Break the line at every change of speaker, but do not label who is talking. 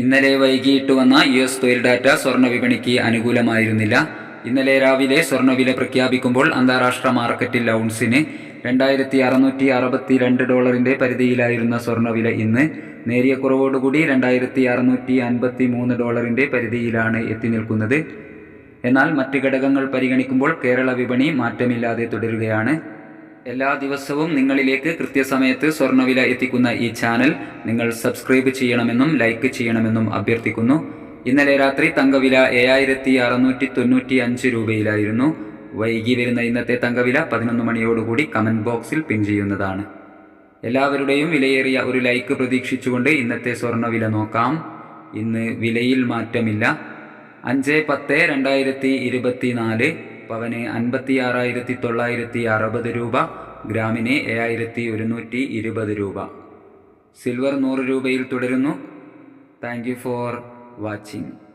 ഇന്നലെ വൈകിട്ട് വന്ന യു എസ് തൊഴിൽ ഡാറ്റ സ്വർണ വിപണിക്ക് അനുകൂലമായിരുന്നില്ല. ഇന്നലെ രാവിലെ സ്വർണവില പ്രഖ്യാപിക്കുമ്പോൾ അന്താരാഷ്ട്ര മാർക്കറ്റിൽ ഔൺസിന് രണ്ടായിരത്തി അറുന്നൂറ്റി അറുപത്തി രണ്ട് ഡോളറിന്റെ പരിധിയിലായിരുന്ന സ്വർണവില ഇന്ന് നേരിയ കുറവോടുകൂടി രണ്ടായിരത്തി അറുന്നൂറ്റി അൻപത്തി മൂന്ന് ഡോളറിന്റെ പരിധിയിലാണ് എത്തി നിൽക്കുന്നത്. എന്നാൽ മറ്റ് ഘടകങ്ങൾ പരിഗണിക്കുമ്പോൾ കേരള വിപണി മാറ്റമില്ലാതെ തുടരുകയാണ്. എല്ലാ ദിവസവും നിങ്ങളിലേക്ക് കൃത്യസമയത്ത് സ്വർണവില എത്തിക്കുന്ന ഈ ചാനൽ നിങ്ങൾ സബ്സ്ക്രൈബ് ചെയ്യണമെന്നും ലൈക്ക് ചെയ്യണമെന്നും അഭ്യർത്ഥിക്കുന്നു. ഇന്നലെ രാത്രി തങ്കവില ഏഴായിരത്തി അറുന്നൂറ്റി തൊണ്ണൂറ്റി അഞ്ച് രൂപയിലായിരുന്നു. വൈകി വരുന്ന ഇന്നത്തെ തങ്കവില പതിനൊന്ന് മണിയോടുകൂടി കമന്റ് ബോക്സിൽ പിൻ ചെയ്യുന്നതാണ്. എല്ലാവരുടെയും വിലയേറിയ ഒരു ലൈക്ക് പ്രതീക്ഷിച്ചുകൊണ്ട് ഇന്നത്തെ സ്വർണവില നോക്കാം. ഇന്ന് വിലയിൽ മാറ്റമില്ല. അഞ്ച് പത്ത് രണ്ടായിരത്തി ഇരുപത്തി നാല് പവന് അൻപത്തി ആറായിരത്തി തൊള്ളായിരത്തി അറുപത് രൂപ ഗ്രാമിന് ഏഴായിരത്തി ഒരുന്നൂറ്റി ഇരുപത് രൂപ. സിൽവർ നൂറ് രൂപയിൽ തുടരുന്നു. Thank you for watching.